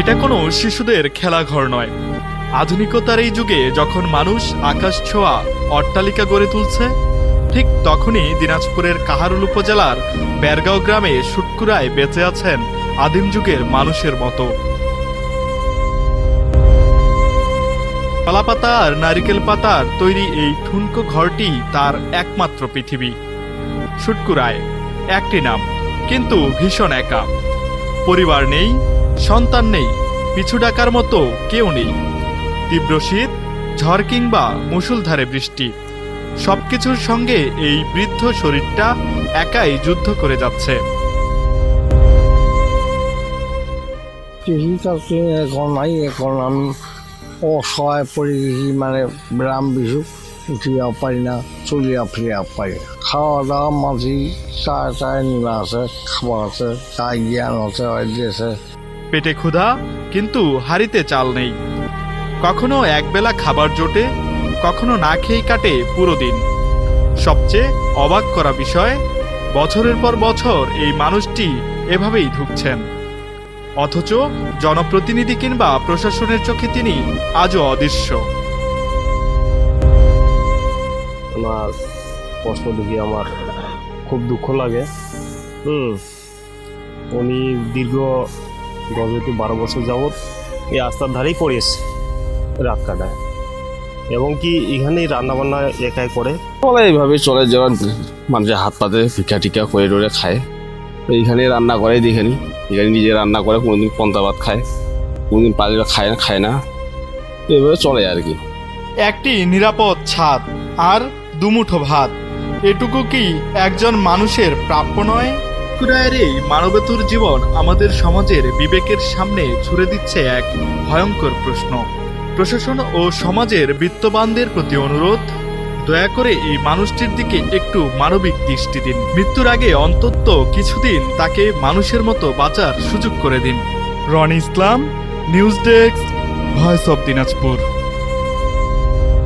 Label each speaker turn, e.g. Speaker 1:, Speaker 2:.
Speaker 1: এটা কোনো শিশুদের খেলাঘর নয়। আধুনিকতার এই যুগে যখন মানুষ আকাশ ছোঁয়া অট্টালিকা গড়ে তুলছে, ঠিক তখনই দিনাজপুরের কাহারুল উপজেলার বেরগাঁও গ্রামে সুটকুরায় বেঁচে আছেন আদিম যুগের মানুষের মতো। কলাপাতা আর নারিকেল পাতার তৈরি এই ঠুনকো ঘরটি তার একমাত্র পৃথিবী। সুটকুরায় একটি নাম, কিন্তু ভীষণ একা। পরিবার নেই সন্তান নেই, পিছু ডাকার মতো কেউ নেই। তীব্র শীত, ঝড় কিংবা মুষলধারে বৃষ্টি। সবকিছুর সঙ্গে এই বৃদ্ধ শরীরটা একাই যুদ্ধ করে যাচ্ছে।
Speaker 2: এখন নাই, এখন আমি অসহায় পড়ে গেছি মানে উঠিয়া পারি না, চলিয়া ফিরিয়া পারি খাওয়া দাওয়া মাঝি চায় আছে, খাবার আছে জ্ঞান আছে।
Speaker 1: পেটে ক্ষুধা, কিন্তু হাড়িতে চাল নেই। কখনো একবেলা খাবার জোটে, কখনো না খেয়েই কাটে পুরো দিন। সবচেয়ে অবাক করা বিষয়, বছরের পর বছর এই মানুষটি এভাবেই ঢুকছেন অথচ জনপ্রতিনিধি কিংবা প্রশাসনের চোখে তিনি আজও অদৃশ্য।
Speaker 3: ওনার কষ্ট দেখে, আমার খুব দুঃখ লাগে। হুম, উনি দীর্ঘ দশ থেকে বারো বছর যাবৎ এই রাস্তার ধারেই পড়েছে রাত কাটায়। এবং কি এখানেই রান্নাবান্না একাই করে?
Speaker 4: চলে এইভাবে চলে যেমন মানুষের হাত পাতে ভিক্ষা টিকা করে টরে খায়। তো এইখানে রান্না করে দেখেনি এখানে নিজে রান্না করে কোনোদিন পন্তা ভাত খায় কোনোদিন পালিয়ে খায় না খায় না। এভাবে চলে আর কি।
Speaker 1: একটি নিরাপদ ছাদ আর দুমুঠো ভাত। এটুকু কি একজন মানুষের প্রাপ্য নয়? কুরায়ের এই মানবেতর জীবন আমাদের সমাজের বিবেকের সামনে ছুড়ে দিচ্ছে এক ভয়ঙ্কর প্রশ্ন। প্রশাসন ও সমাজের বিত্তবানদের প্রতি অনুরোধ, দয়া করে এই মানুষটির দিকে একটু মানবিক দৃষ্টি দিন। মৃত্যুর আগে অন্তত কিছুদিন তাকে মানুষের মতো বাঁচার সুযোগ করে দিন। Ron Islam, news desk, voice of Dinajpur.